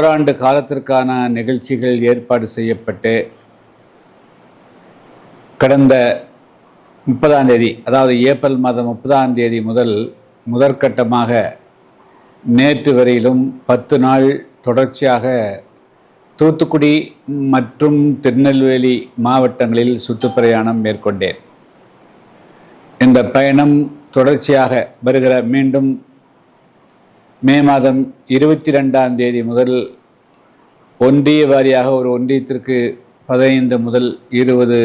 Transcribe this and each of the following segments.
ஓராண்டு காலத்திற்கான நிகழ்ச்சிகள் ஏற்பாடு செய்யப்பட்டு கடந்த முப்பதாம் தேதி அதாவது ஏப்ரல் மாதம் முப்பதாம் தேதி முதல் முதற்கட்டமாக நேற்று வரையிலும் பத்து நாள் தொடர்ச்சியாக தூத்துக்குடி மற்றும் திருநெல்வேலி மாவட்டங்களில் சுற்றுப்பிரயாணம் மேற்கொண்டேன். இந்த பயணம் தொடர்ச்சியாக வருகிற மீண்டும் மே மாதம் இருபத்தி ரெண்டாம் தேதி முதல் ஒன்றிய வாரியாக ஒரு ஒன்றியத்திற்கு பதினைந்து முதல் இருபது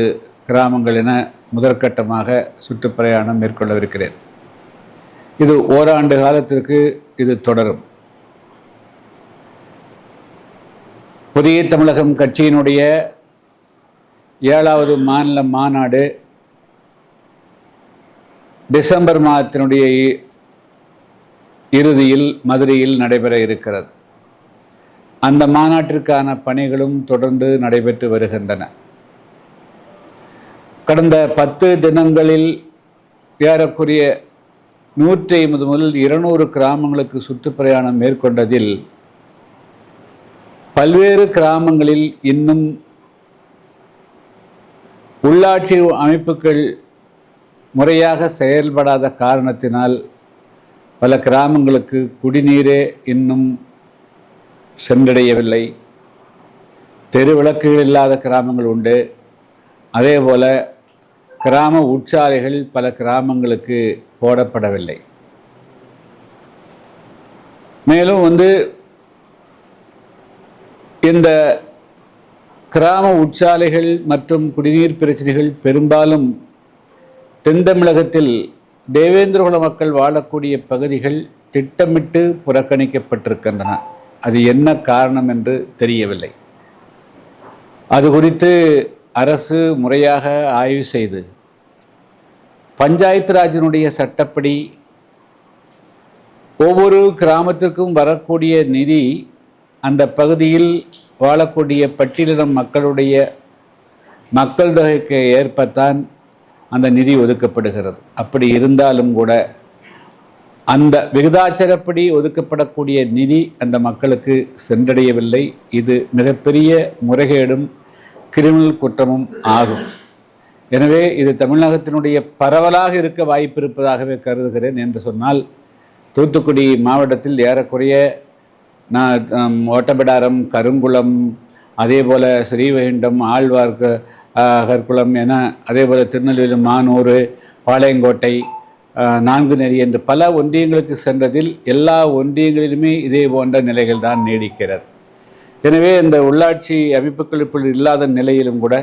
கிராமங்கள் என முதற்கட்டமாக சுற்றுப்பிரயாணம் மேற்கொள்ளவிருக்கிறேன். இது ஓராண்டு காலத்திற்கு இது தொடரும். புதிய தமிழகம் கட்சியினுடைய ஏழாவது மாநில மாநாடு டிசம்பர் மாதத்தினுடைய இறுதியில் மதுரையில் நடைபெற இருக்கிறது. அந்த மாநாட்டிற்கான பணிகளும் தொடர்ந்து நடைபெற்று வருகின்றன. கடந்த பத்து தினங்களில் ஏறக்குறைய நூற்றி ஐம்பது முதல் இருநூறு கிராமங்களுக்கு சுற்றுப்பிரயாணம் மேற்கொண்டதில் பல்வேறு கிராமங்களில் இன்னும் உள்ளாட்சி அமைப்புகள் முறையாக செயல்படாத காரணத்தினால் பல கிராமங்களுக்கு குடிநீரே இன்னும் சென்றடையவில்லை. தெருவிளக்குகள் இல்லாத கிராமங்கள் உண்டு. அதே போல கிராம உற்சாலைகள் பல கிராமங்களுக்கு போடப்படவில்லை. மேலும் வந்து இந்த கிராம உற்சாலைகள் மற்றும் குடிநீர் பிரச்சனைகள் பெரும்பாலும் தென் தமிழகத்தில் தேவேந்திரகுல மக்கள் வாழக்கூடிய பகுதிகள் திட்டமிட்டு புறக்கணிக்கப்பட்டிருக்கின்றன. அது என்ன காரணம் என்று தெரியவில்லை. அது குறித்து அரசு முறையாக ஆய்வு செய்து பஞ்சாயத்து ராஜினுடைய சட்டப்படி ஒவ்வொரு கிராமத்திற்கும் வரக்கூடிய நிதி அந்த பகுதியில் வாழக்கூடிய பட்டியலிடம் மக்களுடைய மக்கள் தொகைக்கு ஏற்பத்தான் அந்த நிதி ஒதுக்கப்படுகிறது. அப்படி இருந்தாலும் கூட அந்த விகிதாச்சாரப்படி ஒதுக்கப்படக்கூடிய நிதி அந்த மக்களுக்கு சென்றடையவில்லை. இது மிகப்பெரிய முறைகேடும் கிரிமினல் குற்றமும் ஆகும். எனவே இது தமிழகத்தினுடைய பரவலாக இருக்க வாய்ப்பு இருப்பதாகவே கருதுகிறேன் என்று சொன்னால் தூத்துக்குடி மாவட்டத்தில் ஏறக்குறைய நான் ஓட்டபிடாரம் கருங்குளம் அதே போல் ஸ்ரீவைகுண்டம் ஆழ்வார்க்கு கற்குளம் என அதே போல் திருநெல்வேலி மானூர் பாளையங்கோட்டை நான்கு நெறி என்று பல ஒன்றியங்களுக்கு சென்றதில் எல்லா ஒன்றியங்களிலுமே இதே போன்ற நிலைகள் தான் நீடிக்கிறது. எனவே இந்த உள்ளாட்சி அமைப்புகளுக்குள் இல்லாத நிலையிலும் கூட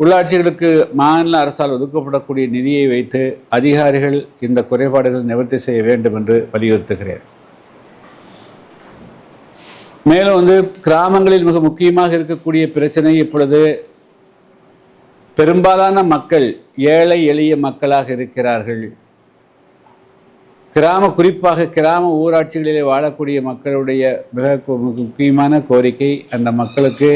உள்ளாட்சிகளுக்கு மாநில அரசால் ஒதுக்கப்படக்கூடிய நிதியை வைத்து அதிகாரிகள் இந்த குறைபாடுகள் நிவர்த்தி செய்ய வேண்டும் என்று வலியுறுத்துகிறேன். மேலும் வந்து கிராமங்களில் மிக முக்கியமாக இருக்கக்கூடிய பிரச்சனை இப்பொழுது பெரும்பாலான மக்கள் ஏழை எளிய மக்களாக இருக்கிறார்கள். கிராம குறிப்பாக கிராம ஊராட்சிகளிலே வாழக்கூடிய மக்களுடைய மிக முக்கியமான கோரிக்கை அந்த மக்களுக்கு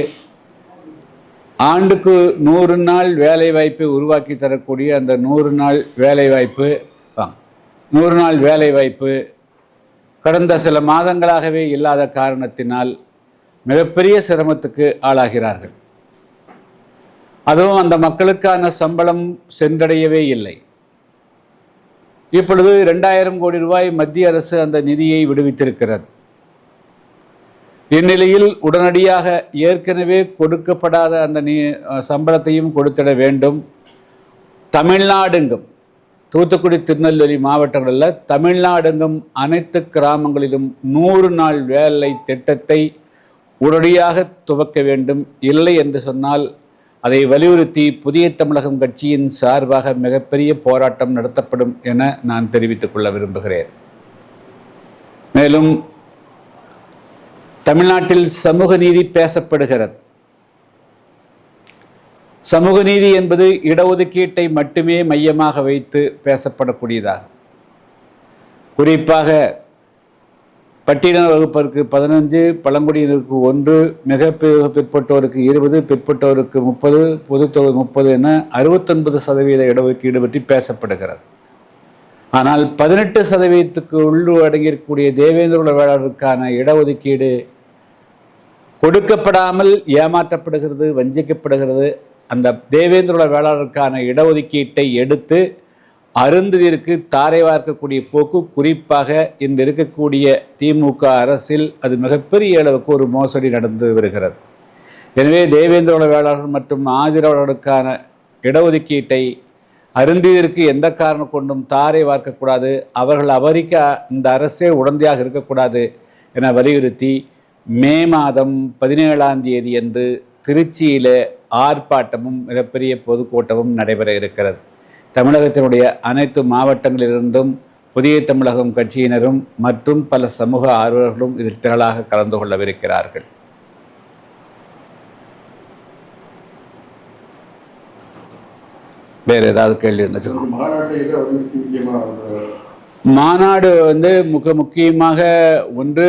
ஆண்டுக்கு நூறு நாள் வேலை வாய்ப்பை உருவாக்கி தரக்கூடிய அந்த நூறு நாள் வேலை வாய்ப்பு நூறு நாள் வேலை வாய்ப்பு கடந்த சில மாதங்களாகவே இல்லாத காரணத்தினால் மிகப்பெரிய சிரமத்துக்கு ஆளாகிறார்கள். அதுவும் அந்த மக்களுக்கான சம்பளம் சென்றடையவே இல்லை. இப்பொழுது ரெண்டாயிரம் கோடி ரூபாய் மத்திய அரசு அந்த நிதியை விடுவித்திருக்கிறது. இந்நிலையில் உடனடியாக ஏற்கனவே கொடுக்கப்படாத அந்த நீ சம்பளத்தையும் கொடுத்திட வேண்டும். தமிழ்நாடுங்கும் தூத்துக்குடி திருநெல்வேலி மாவட்டங்களில் தமிழ்நாடெங்கும் அனைத்து கிராமங்களிலும் நூறு நாள் வேலை திட்டத்தை உடனடியாக துவக்க வேண்டும். இல்லை என்று சொன்னால் அதை வலியுறுத்தி புதிய தமிழகம் கட்சியின் சார்பாக மிகப்பெரிய போராட்டம் நடத்தப்படும் என நான் தெரிவித்துக் கொள்ள விரும்புகிறேன். மேலும் தமிழ்நாட்டில் சமூக நீதி பேசப்படுகிறது. சமூக நீதி என்பது இடஒதுக்கீட்டை மட்டுமே மையமாக வைத்து பேசப்படக்கூடியதாகும். குறிப்பாக பட்டியலின வகுப்பிற்கு பதினஞ்சு பழங்குடியினருக்கு ஒன்று மிக பிற்பட்டோருக்கு இருபது பிற்பட்டோருக்கு முப்பது பொதுத்தொகை முப்பது என அறுபத்தொன்பது சதவீத இடஒதுக்கீடு பற்றி பேசப்படுகிறது. ஆனால் பதினெட்டு சதவீதத்துக்கு உள்ளு அடங்கியிருக்கக்கூடிய தேவேந்திர வேளாளருக்கான இடஒதுக்கீடு கொடுக்கப்படாமல் ஏமாற்றப்படுகிறது வஞ்சிக்கப்படுகிறது அந்த தேவேந்திர வேளாளருக்கான இடஒதுக்கீட்டை எடுத்து அருந்ததிற்கு தாரை வார்க்கக்கூடிய போக்கு குறிப்பாக இந்த இருக்கக்கூடிய திமுக அரசில் அது மிகப்பெரிய அளவுக்கு ஒரு மோசடி நடந்து வருகிறது. எனவே தேவேந்திர வேளாளர் மற்றும் ஆதிரவர்களுக்கான இடஒதுக்கீட்டை அருந்தியதற்கு எந்த காரணம் கொண்டும் தாரை வார்க்கக்கூடாது அவர்கள் அவரிக்க இந்த அரசே உடந்தையாக இருக்கக்கூடாது என வலியுறுத்தி மே மாதம் பதினேழாம் தேதி அன்று திருச்சியில் ஆர்ப்பாட்டமும் மிகப்பெரிய பொதுக்கூட்டமும் நடைபெற இருக்கிறது. தமிழகத்தினுடைய அனைத்து மாவட்டங்களிலிருந்தும் புதிய தமிழகம் கட்சியினரும் மற்றும் பல சமூக ஆர்வலர்களும் இதில் திரளாக கலந்து கொள்ளவிருக்கிறார்கள். வேறு ஏதாவது கேள்வி இருந்துச்சு மாநாடு வந்து முக முக்கியமாக ஒன்று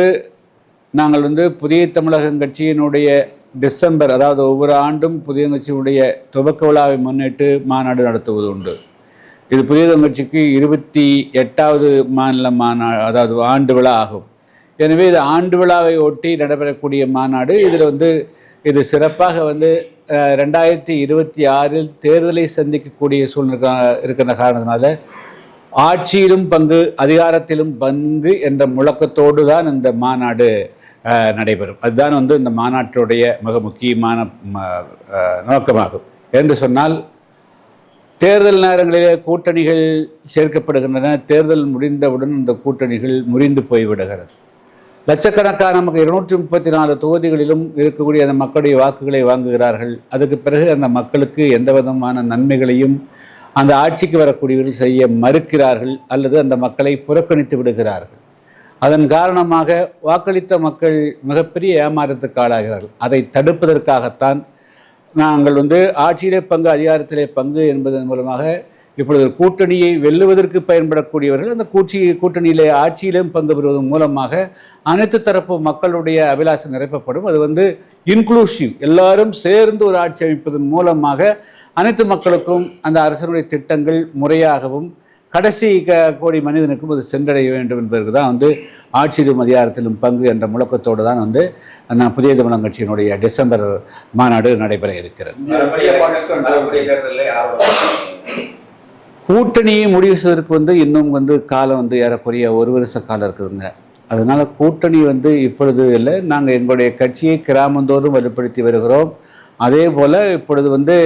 நாங்கள் வந்து புதிய தமிழகம் கட்சியினுடைய டிசம்பர் அதாவது ஒவ்வொரு ஆண்டும் புதிய கட்சியினுடைய துவக்க விழாவை முன்னிட்டு மாநாடு நடத்துவது உண்டு. இது புதிய கட்சிக்கு இருபத்தி எட்டாவது மாநில மாநா அதாவது ஆண்டு விழா ஆகும். எனவே இது ஆண்டு விழாவை ஒட்டி நடைபெறக்கூடிய மாநாடு. இதில் வந்து இது சிறப்பாக வந்து ரெண்டாயிரத்தி இருபத்தி ஆறில் தேர்தலை சந்திக்கக்கூடிய சூழ்நிலை இருக்கின்ற காரணத்தினால ஆட்சியிலும் பங்கு அதிகாரத்திலும் பங்கு என்ற முழக்கத்தோடு தான் இந்த மாநாடு நடைபெறும். அதுதான் வந்து இந்த மாநாட்டுடைய மிக முக்கியமான ம, நோக்கமாகும். என்று சொன்னால் தேர்தல் நேரங்களிலே கூட்டணிகள் சேர்க்கப்படுகின்றன. தேர்தல் முடிந்தவுடன் இந்த கூட்டணிகள் முறிந்து போய்விடுகிறது. லட்சக்கணக்கான நமக்கு இருநூற்றி முப்பத்தி நாலு தொகுதிகளிலும் இருக்கக்கூடிய அந்த மக்களுடைய வாக்குகளை வாங்குகிறார்கள். அதுக்கு பிறகு அந்த மக்களுக்கு எந்த விதமான நன்மைகளையும் அந்த ஆட்சிக்கு வரக்கூடியவர்கள் செய்ய மறுக்கிறார்கள். அல்லது அந்த மக்களை புறக்கணித்து விடுகிறார்கள். அதன் காரணமாக வாக்களித்த மக்கள் மிகப்பெரிய ஏமாற்றத்துக்கு ஆளாகிறார்கள். அதை தடுப்பதற்காகத்தான் நாங்கள் வந்து ஆட்சியிலே பங்கு அதிகாரத்திலே பங்கு என்பதன் மூலமாக இப்பொழுது கூட்டணியை வெல்லுவதற்கு பயன்படக்கூடியவர்கள் அந்த கூட்சி கூட்டணியிலே ஆட்சியிலும் பங்கு பெறுவதன் மூலமாக அனைத்து தரப்பு மக்களுடைய அபிலாசம் நிரப்பப்படும். அது வந்து இன்க்ளூசிவ் எல்லாரும் சேர்ந்து ஒரு ஆட்சி அமைப்பதன் மூலமாக அனைத்து மக்களுக்கும் அந்த அரசனுடைய திட்டங்கள் முறையாகவும் கடைசி க கோடி மனிதனுக்கும் அது சென்றடைய வேண்டும் என்பதற்கு தான் வந்து ஆட்சியிலும் அதிகாரத்திலும் பங்கு என்ற முழக்கத்தோடு தான் வந்து நான் புதிய தமிழகம் கட்சியினுடைய டிசம்பர் மாநாடு நடைபெற இருக்கிறது. கூட்டணியை முடிவு செய்வதற்கு வந்து இன்னும் வந்து காலம் வந்து ஏறக்குறைய ஒரு வருஷ காலம் இருக்குதுங்க. அதனால கூட்டணி வந்து இப்பொழுது இல்லை. நாங்கள் எங்களுடைய கட்சியை கிராமந்தோறும் வலுப்படுத்தி வருகிறோம். அதே போல் இப்பொழுது வந்து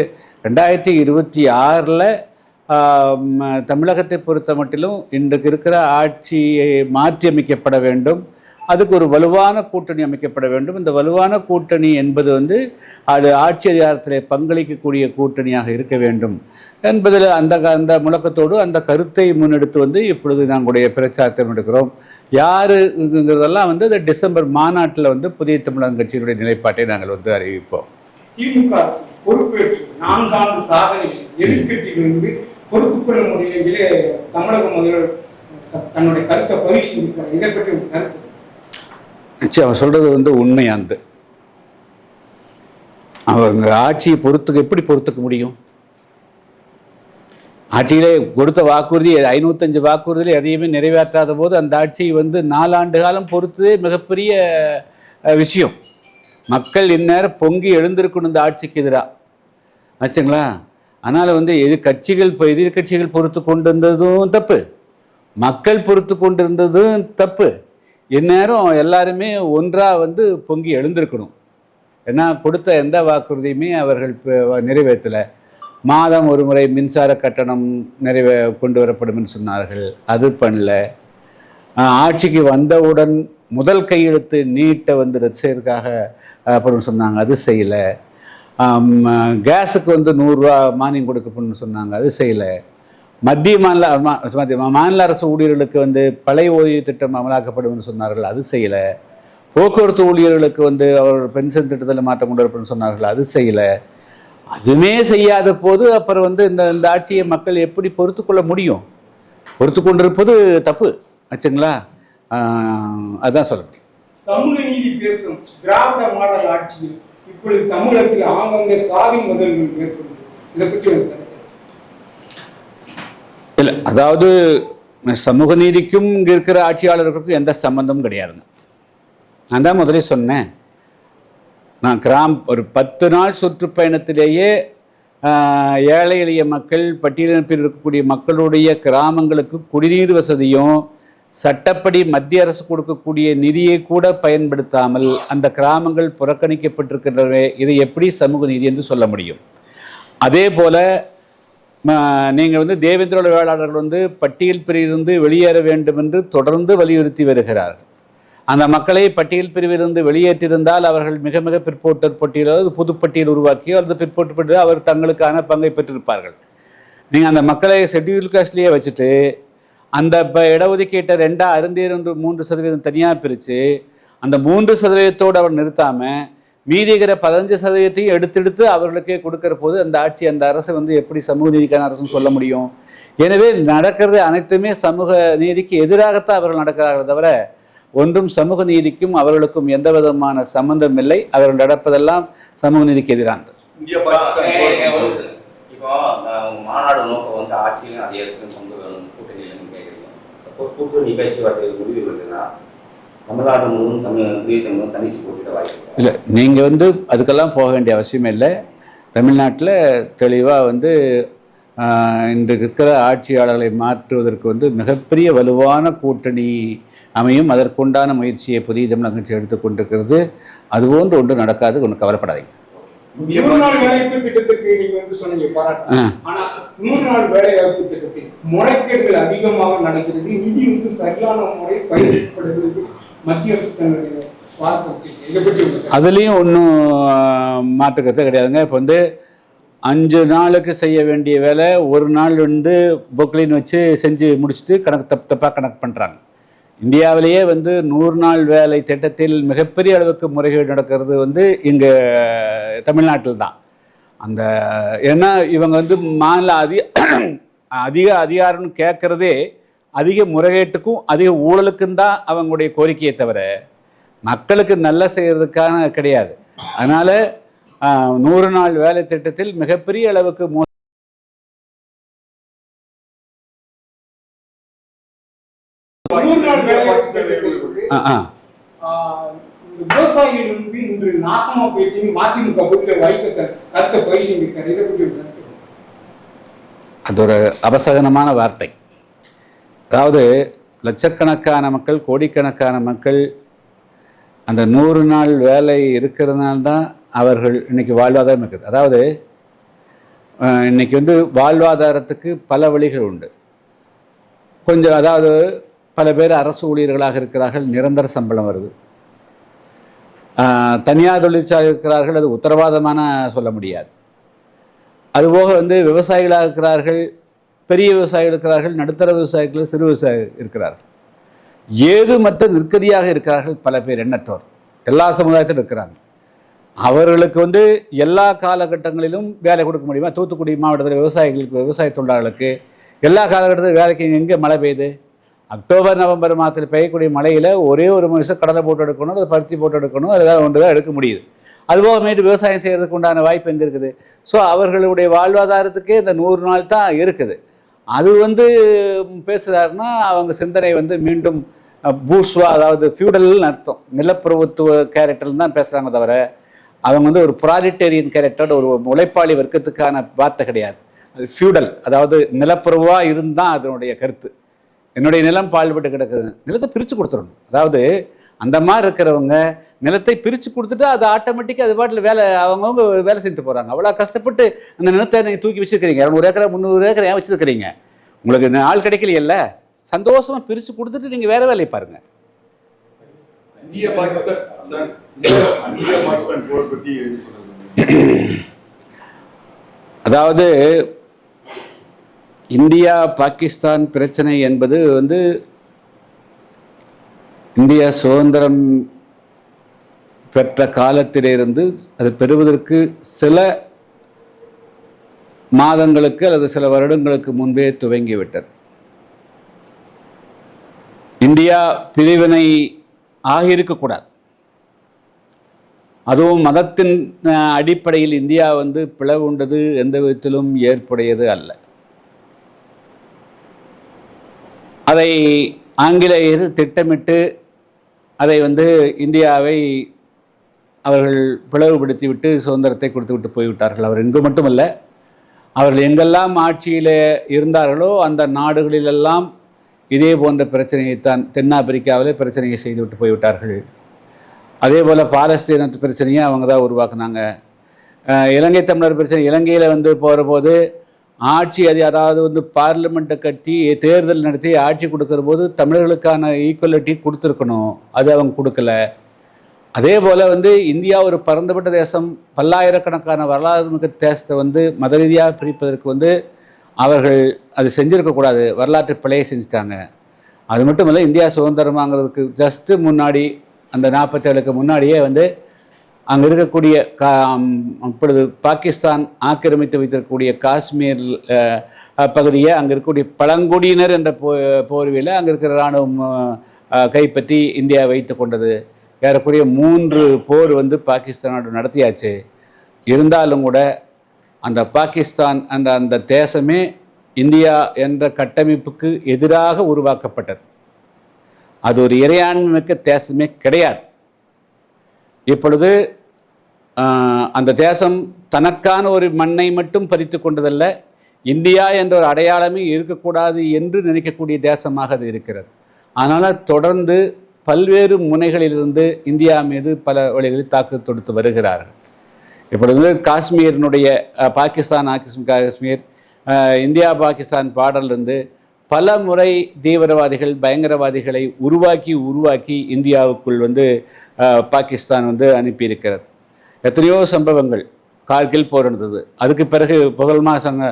ரெண்டாயிரத்தி இருபத்தி ஆறில் தமிழகத்தை பொறுத்த மட்டிலும் இன்றைக்கு இருக்கிற ஆட்சியை மாற்றி அமைக்கப்பட வேண்டும். அதுக்கு ஒரு வலுவான கூட்டணி அமைக்கப்பட வேண்டும். இந்த வலுவான கூட்டணி என்பது வந்து அது ஆட்சி அதிகாரத்தில் பங்களிக்கக்கூடிய கூட்டணியாக இருக்க வேண்டும். என்பதில் அந்த க- அந்த முழக்கத்தோடு அந்த கருத்தை முன்னெடுத்து வந்து இப்பொழுது நாங்களுடைய பிரச்சாரத்தை முன்னெடுக்கிறோம். யாருங்கிறதெல்லாம் வந்து இந்த டிசம்பர் மாநாட்டில் வந்து புதிய தமிழக கட்சியினுடைய நிலைப்பாட்டை நாங்கள் வந்து அறிவிப்போம். திமுக பொறுப்பேற்று நான்காண்டு சாதனைகள் எதிர்கட்சிகள் பொறுத்துக்கொள்ள தமிழக முதல்வர் தன்னுடைய கருத்தை பதிவு இதை பற்றி உங்க கருத்து? நிச்சயம் அவன் சொல்றது வந்து உண்மையானது அவங்க ஆட்சியை பொறுத்துக்க எப்படி பொறுத்துக்க முடியும்? ஆட்சியிலே கொடுத்த வாக்குறுதி ஐநூத்தஞ்சு வாக்குறுதியில் எதையுமே நிறைவேற்றாத போது அந்த ஆட்சி வந்து நாலாண்டு காலம் பொறுத்ததே மிகப்பெரிய விஷயம். மக்கள் இந்நேரம் பொங்கி எழுந்திருக்கணும் இந்த ஆட்சிக்கு எதிராக ஆச்சுங்களா? அதனால் வந்து எது கட்சிகள் இப்போ எதிர்கட்சிகள் பொறுத்து கொண்டு இருந்ததும் தப்பு. மக்கள் பொறுத்து கொண்டு இருந்ததும் தப்பு. இந்நேரம் எல்லாருமே ஒன்றாக வந்து பொங்கி எழுந்திருக்கணும். ஏன்னா கொடுத்த எந்த வாக்குறுதியுமே அவர்கள் இப்போ நிறைவேற்றலை. மாதம் ஒரு முறை மின்சார கட்டணம் நிறைவே கொண்டு வரப்படும்னு சொன்னார்கள். அது பண்ணல. ஆட்சிக்கு வந்தவுடன் முதல் கையெழுத்து நீட்டை வந்து ரசிகருக்காக அப்படின்னு சொன்னாங்க. அது செய்யலை. கேஸுக்கு வந்து நூறுரூவா மானியம் கொடுக்கப்படணும்னு சொன்னாங்க. அது செய்யலை. மத்திய மாநில மாநில அரசு ஊழியர்களுக்கு வந்து பழைய ஓய்வு திட்டம் அமலாக்கப்படும் சொன்னார்கள். அது செய்யலை. போக்குவரத்து ஊழியர்களுக்கு வந்து அவர் பென்ஷன் திட்டத்தில் மாற்றம் கொண்டு வரப்படும்னு சொன்னார்கள். அது செய்யலை. அதுவுமே செய்யாத போது அப்புறம் வந்து இந்த இந்த ஆட்சியை மக்கள் எப்படி பொறுத்து கொள்ள முடியும்? பொறுத்து கொண்டிருப்பது தப்பு. ஆச்சுங்களா? அதுதான் அதான் சொல்ல முடியும் சமூக நீதி பேசும் திராவிட மாடல் ஆட்சியில் இப்பொழுது தமிழகத்தில் ஆங்காங்க சாதி முதல்கள் ஏற்படுது இதை பற்றி இல்லை அதாவது சமூக நீதிக்கும் இங்கே இருக்கிற ஆட்சியாளர்களுக்கும் எந்த சம்பந்தமும் கிடையாதுங்க. நான் தான் முதலே சொன்னேன். நான் கிராம் ஒரு பத்து நாள் சுற்றுப்பயணத்திலேயே ஏழை எளிய மக்கள் பட்டியலமைப்பில் இருக்கக்கூடிய மக்களுடைய கிராமங்களுக்கு குடிநீர் வசதியும் சட்டப்படி மத்திய அரசு கொடுக்கக்கூடிய நிதியை கூட பயன்படுத்தாமல் அந்த கிராமங்கள் புறக்கணிக்கப்பட்டிருக்கின்றன இதை எப்படி சமூக நீதி என்று சொல்ல முடியும்? அதே போல நீங்கள் வந்து தேவேந்திரோட வேளாளர்கள் வந்து பட்டியல் பிரிவிலிருந்து வெளியேற வேண்டும் என்று தொடர்ந்து வலியுறுத்தி வருகிறார்கள். அந்த மக்களை பட்டியல் பிரிவிலிருந்து வெளியேற்றிருந்தால் அவர்கள் மிக மிக பிற்போட்டர் பட்டியலோ அல்லது புதுப்பட்டியல் உருவாக்கியோ அல்லது பிற்போட்டு பட்டியலோ அவர் தங்களுக்கான பங்கை பெற்றிருப்பார்கள். நீங்கள் அந்த மக்களை ஷெட்யூல் காஸ்ட்லேயே வச்சுட்டு அந்த இப்போ இடஒதுக்கீட்டை ரெண்டாக அருந்திரண்டு மூன்று சதவீதம் தனியாக பிரித்து அந்த மூன்று சதவீதத்தோடு அவர் நிறுத்தாமல் மீதிகிற பதினஞ்சு சதவீதத்தையும் எடுத்தெடுத்து அவர்களுக்கே கொடுக்கிற போது அந்த ஆட்சி அந்த அரசு வந்து எப்படி சமூக நீதிக்கான அரசுன்னு சொல்ல முடியும்? எனவே நடக்கிறது அனைத்துமே சமூக நீதிக்கு எதிராகத்தான் அவர்கள் நடக்கிறார்கள் தவிர ஒன்றும் சமூக நீதிக்கும் அவர்களுக்கும் எந்த விதமான சம்பந்தம் இல்லை. அவர்கள் நடப்பதெல்லாம் சமூக நீதிக்கு எதிரானது. இந்தியா இப்போ, பாகிஸ்தான் ஏ, ஏ, ஒரு போர் நிமிஷம். இப்போ அஹ், உங்க மாநாடு நோக்கம் வந்து ஆட்சியிலும் அதிகாரத்திலும் கொண்டு வரணும் கூட்டணியில் நீங்க கேட்குறீங்க சப்போஸ் கூட்டணி பேச்சுவார்த்தை முடிவு வருதுன்னா தமிழ்நாடு முழுவதும் தமிழ் புதிய தமிழ் தனிச்சு போட்டிட வாய்ப்பு இல்லை நீங்கள் வந்து அதுக்கெல்லாம் போக வேண்டிய அவசியம் இல்லை. தமிழ்நாட்டில் தெளிவாக வந்து இன்று இருக்கிற ஆட்சியாளர்களை மாற்றுவதற்கு வந்து மிகப்பெரிய வலுவான கூட்டணி அமையும். அதற்குண்டான முயற்சியை புதிய தமிழக கட்சி எடுத்துக்கொண்டிருக்கிறது அதுபோன்று ஒன்று நடக்காது ஒன்று கவலைப்படாதீங்க. நூறு நாள் பாகிஸ்தான் வேலைவாய்ப்பு திட்டத்துக்கு நீங்க வந்து சொன்னீங்க பாராட்டு. ஆ. ஆனா நூறு நாள் வேலைவாய்ப்பு திட்டத்தில் முறைகேடுகள் அதிகமாக நடக்கிறது. நிதி வந்து சரியான முறை பயன்படுத்துவதற்கு மத்திய அரசு தன்னுடைய வார்த்தை வச்சிருக்கு. இதை பற்றி உங்களுக்கு அதுலேயும் ஒன்றும் மாற்றுக்கிறது கிடையாதுங்க. இப்போ வந்து அஞ்சு நாளுக்கு செய்ய வேண்டிய வேலை ஒரு நாள் வந்து பொக்லின் வச்சு செஞ்சு முடிச்சுட்டு கணக்கு தப்பு தப்பாக கணக்கு பண்ணுறாங்க இந்தியாவிலேயே வந்து நூறு நாள் வேலை திட்டத்தில் மிகப்பெரிய அளவுக்கு முறைகேடு நடக்கிறது வந்து இங்கே தமிழ்நாட்டில் தான் அந்த ஏன்னா இவங்க வந்து மாநில அதி அதிக அதிகாரம்னு கேட்குறதே அதிக முறைகேட்டுக்கும் அதிக ஊழலுக்கும் தான் அவங்களுடைய கோரிக்கையை தவிர மக்களுக்கு நல்ல செய்கிறதுக்கான கிடையாது. அதனால் நூறு நாள் வேலை திட்டத்தில் மிகப்பெரிய அளவுக்கு மோ விவசாயிகள் வந்து இன்று நாசமா போயிட்டு மதிமுக பொறுத்த வைக்க கருத்தை பயிர் செஞ்சிருக்காரு. இதை பற்றி ஒரு கருத்து அது ஒரு அபசகனமான வார்த்தை. அதாவது லட்சக்கணக்கான மக்கள் கோடிக்கணக்கான மக்கள் அந்த நூறு நாள் வேலை இருக்கிறதுனால தான் அவர்கள் இன்னைக்கு வாழ்வாதாரம் இருக்குது. அதாவது இன்னைக்கு வந்து வாழ்வாதாரத்துக்கு பல வழிகள் உண்டு. கொஞ்சம் அதாவது பல பேர் அரசு ஊழியர்களாக இருக்கிறார்கள் நிரந்தர சம்பளம் வருது. தனியார் தொழிற்சாலை இருக்கிறார்கள் அது உத்தரவாதமான சொல்ல முடியாது. அதுபோக வந்து விவசாயிகளாக இருக்கிறார்கள் பெரிய விவசாயிகள் இருக்கிறார்கள் நடுத்தர விவசாயிகள் சிறு விவசாயிகள் இருக்கிறார்கள். ஏது மற்ற நிற்கதியாக இருக்கிறார்கள் பல பேர் எண்ணற்றோர். எல்லா சமுதாயத்திலும் இருக்கிறாங்க. அவர்களுக்கு வந்து எல்லா காலகட்டங்களிலும் வேலை கொடுக்க முடியுமா? தூத்துக்குடி மாவட்டத்தில் விவசாயிகளுக்கு விவசாய தொழிலாளர்களுக்கு எல்லா காலகட்டத்திலும் வேலைக்கு எங்கே மழை பெய்யுது? அக்டோபர் நவம்பர் மாதத்தில் பெய்யக்கூடிய மழையில் ஒரே ஒரு மனுஷன் கடலை போட்டு எடுக்கணும் அதை பருத்தி போட்டு எடுக்கணும் அது ஏதாவது ஒன்று தான் எடுக்க முடியுது. அதுபோக மேட்டு விவசாயம் செய்கிறதுக்கு உண்டான வாய்ப்பு எங்கே இருக்குது? ஸோ அவர்களுடைய வாழ்வாதாரத்துக்கே இந்த நூறு நாள் தான் இருக்குது. அது வந்து பேசுகிறாருன்னா அவங்க சிந்தனை வந்து மீண்டும் பூஸ்வா அதாவது ஃபியூடல்னு அர்த்தம். நிலப்பிரபுத்துவ கேரக்டர்னு தான் பேசுகிறாங்க தவிர அவங்க வந்து ஒரு ப்ராலிட்டேரியன் கேரக்டர் ஒரு உழைப்பாளி வர்க்கத்துக்கான வார்த்தை கிடையாது. அது ஃபியூடல் அதாவது நிலப்பிரபுவாக இருந்தால் அதனுடைய கருத்து. என்னுடைய நிலம் பாழ்பட்டு கிடக்குது. நிலத்தை பிரித்து கொடுத்துடணும். அதாவது அந்த மாதிரி இருக்கிறவங்க நிலத்தை பிரித்து கொடுத்துட்டு அது ஆட்டோமேட்டிக்காக அது பாட்டில் வேலை அவங்கவுங்க வேலை செஞ்சுட்டு போகிறாங்க அவ்வளோ கஷ்டப்பட்டு அந்த நிலத்தை நீங்கள் தூக்கி வச்சிருக்கிறீங்க. இரநூறு ஏக்கரை முந்நூறு ஏக்கரை ஏன் வச்சிருக்கிறீங்க? உங்களுக்கு இந்த ஆள் கிடைக்கலையல்ல? சந்தோஷமாக பிரித்து கொடுத்துட்டு நீங்கள் வேற வேலையை பாருங்கள் India Pakistan sir India India Pakistan போர் பத்தி எது சொல்லுங்க அதாவது இந்தியா பாகிஸ்தான் பிரச்சனை என்பது வந்து இந்தியா சுதந்திரம் பெற்ற காலத்திலிருந்து அது பெறுவதற்கு சில மாதங்களுக்கு அல்லது சில வருடங்களுக்கு முன்பே துவங்கிவிட்டது. இந்தியா பிரிவினை ஆகியிருக்கக்கூடாது. அதுவும் மதத்தின் அடிப்படையில் இந்தியா வந்து பிளவுண்டது எந்த விதத்திலும் ஏற்புடையது அல்ல. அதை ஆங்கிலேயர் திட்டமிட்டு அதை வந்து இந்தியாவை அவர்கள் பிளவுபடுத்தி விட்டு சுதந்திரத்தை கொடுத்து விட்டு போய்விட்டார்கள். அவர் இங்கு மட்டுமல்ல அவர்கள் எங்கெல்லாம் ஆட்சியில் இருந்தார்களோ அந்த நாடுகளிலெல்லாம் இதே போன்ற பிரச்சனையைத்தான் தென்னாப்பிரிக்காவிலே பிரச்சனையை செய்துவிட்டு போய்விட்டார்கள். அதே போல் பாலஸ்தீனத்து பிரச்சனையை அவங்க தான் உருவாக்குனாங்க. இலங்கை தமிழர் பிரச்சனை இலங்கையில் வந்து போகிற போது ஆட்சி அது அதாவது வந்து பார்லிமெண்ட்டை கட்டி தேர்தல் நடத்தி ஆட்சி கொடுக்குற போது தமிழர்களுக்கான ஈக்குவலிட்டி கொடுத்துருக்கணும். அது அவங்க கொடுக்கல. அதே போல் வந்து இந்தியா ஒரு பரந்துபட்ட தேசம். பல்லாயிரக்கணக்கான வரலாறு மிக்க தேசத்தை வந்து மத ரீதியாக பிரிப்பதற்கு வந்து அவர்கள் அது செஞ்சுருக்கக்கூடாது வரலாற்று பிழையை செஞ்சுட்டாங்க. அது மட்டும் இல்லை இந்தியா சுதந்திரமாங்கிறதுக்கு ஜஸ்ட்டு முன்னாடி அந்த நாற்பத்தேழுக்கு முன்னாடியே வந்து அங்கே இருக்கக்கூடிய கா இப்பொழுது பாகிஸ்தான் ஆக்கிரமித்து வைத்திருக்கக்கூடிய காஷ்மீர் பகுதியை அங்கே இருக்கக்கூடிய பழங்குடியினர் என்ற போ போர்வையில் அங்கே இருக்கிற இராணுவம் கைப்பற்றி இந்தியா வைத்து கொண்டது. ஏறக்குறைய மூன்று போர் வந்து பாகிஸ்தானோடு நடத்தியாச்சு. இருந்தாலும் கூட அந்த பாகிஸ்தான் அந்த அந்த தேசமே இந்தியா என்ற கட்டமைப்புக்கு எதிராக உருவாக்கப்பட்டது. அது ஒரு இறையாண்மை தேசமே கிடையாது. இப்பொழுது அந்த தேசம் தனக்கான ஒரு மண்ணை மட்டும் பறித்து கொண்டதல்ல இந்தியா என்ற ஒரு அடையாளமே இருக்கக்கூடாது என்று நினைக்கக்கூடிய தேசமாக அது இருக்கிறது. அதனால் தொடர்ந்து பல்வேறு முனைகளிலிருந்து இந்தியா மீது பல வழிகளில் தாக்கு தொடுத்து வருகிறார்கள். இப்பொழுது காஷ்மீரினுடைய பாகிஸ்தான் ஆக்கிஸ் காஷ்மீர் இந்தியா பாகிஸ்தான் பாடலிருந்து பல முறை தீவிரவாதிகள் பயங்கரவாதிகளை உருவாக்கி உருவாக்கி இந்தியாவுக்குள் வந்து பாகிஸ்தான் வந்து அனுப்பியிருக்கிறது. எத்தனையோ சம்பவங்கள் கார்கில் போர் நடந்தது. அதுக்கு பிறகு புகழ்மா சங்க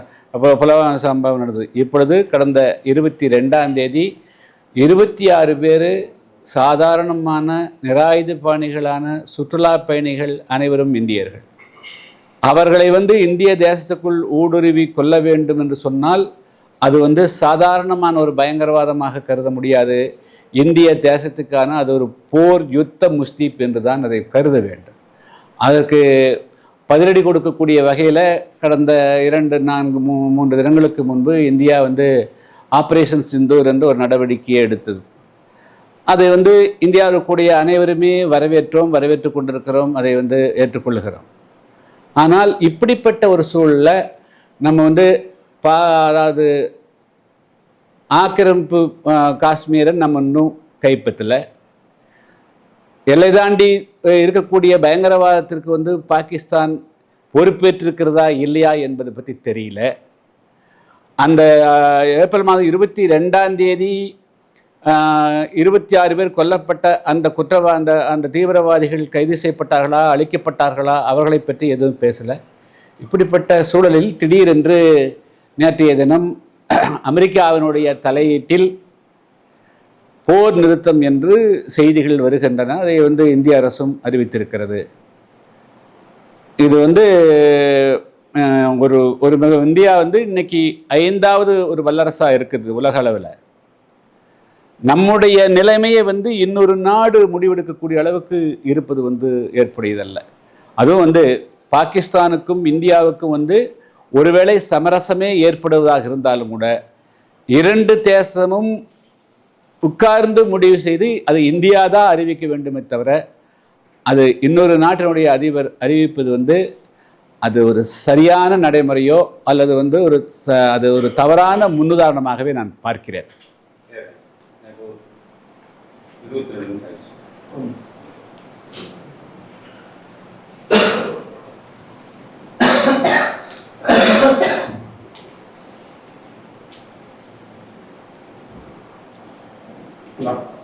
புலவா சம்பவம் நடந்தது. இப்பொழுது கடந்த இருபத்தி ரெண்டாம் தேதி இருபத்தி ஆறு பேர் சாதாரணமான நிராயுத பாணிகளான சுற்றுலா பயணிகள் அனைவரும் இந்தியர்கள். அவர்களை வந்து இந்திய தேசத்துக்குள் ஊடுருவி கொள்ள வேண்டும் என்று சொன்னால் அது வந்து சாதாரணமான ஒரு பயங்கரவாதமாக கருத முடியாது. இந்திய தேசத்துக்கான அது ஒரு போர் யுத்த முஸ்தீப் என்று தான் அதை கருத வேண்டும். அதற்கு பதிலடி கொடுக்கக்கூடிய வகையில் கடந்த இரண்டு நான்கு மூ மூன்று தினங்களுக்கு முன்பு இந்தியா வந்து ஆப்ரேஷன் சிந்தூர் என்று ஒரு நடவடிக்கையை எடுத்தது. அதை வந்து இந்தியாவில் கூடிய அனைவருமே வரவேற்றோம் வரவேற்று கொண்டிருக்கிறோம் அதை வந்து ஏற்றுக்கொள்கிறோம் ஆனால் இப்படிப்பட்ட ஒரு சூழலில் நம்ம வந்து பா அதாவது ஆக்கிரமிப்பு காஷ்மீரை நம்ம இன்னும் கைப்பற்றலை. எல்லை தாண்டி இருக்கக்கூடிய பயங்கரவாதத்திற்கு வந்து பாகிஸ்தான் பொறுப்பேற்றிருக்கிறதா இல்லையா என்பதை பற்றி தெரியல. அந்த ஏப்ரல் மாதம் இருபத்தி ரெண்டாம் தேதி இருபத்தி ஆறு பேர் கொல்லப்பட்ட அந்த குற்றவா அந்த அந்த தீவிரவாதிகள் கைது செய்யப்பட்டார்களா அழிக்கப்பட்டார்களா அவர்களை பற்றி எதுவும் பேசலை. இப்படிப்பட்ட சூழலில் திடீரென்று நேற்றைய தினம் அமெரிக்காவினுடைய தலையீட்டில் போர் நிறுத்தம் என்று செய்திகள் வருகின்றன. அதை வந்து இந்திய அரசும் அறிவித்திருக்கிறது. இது வந்து ஒரு ஒரு மிக இந்தியா வந்து இன்னைக்கு ஐந்தாவது ஒரு வல்லரசாக இருக்குது உலக அளவில். நம்முடைய நிலைமையை வந்து இன்னொரு நாடு முடிவெடுக்கக்கூடிய அளவுக்கு இருப்பது வந்து ஏற்புடையதல்ல. அதுவும் வந்து பாகிஸ்தானுக்கும் இந்தியாவுக்கும் வந்து ஒருவேளை சமரசமே ஏற்படுவதாக இருந்தாலும் கூட இரண்டு தேசமும் உட்கார்ந்து முடிவு செய்து அது இந்தியா தான் அறிவிக்க வேண்டுமே தவிர அது இன்னொரு நாட்டினுடைய அதிபர் அறிவிப்பது வந்து அது ஒரு சரியான நடைமுறையோ அல்லது வந்து ஒரு ச- அது ஒரு தவறான முன்னுதாரணமாகவே நான் பார்க்கிறேன் Thank you. ஒரு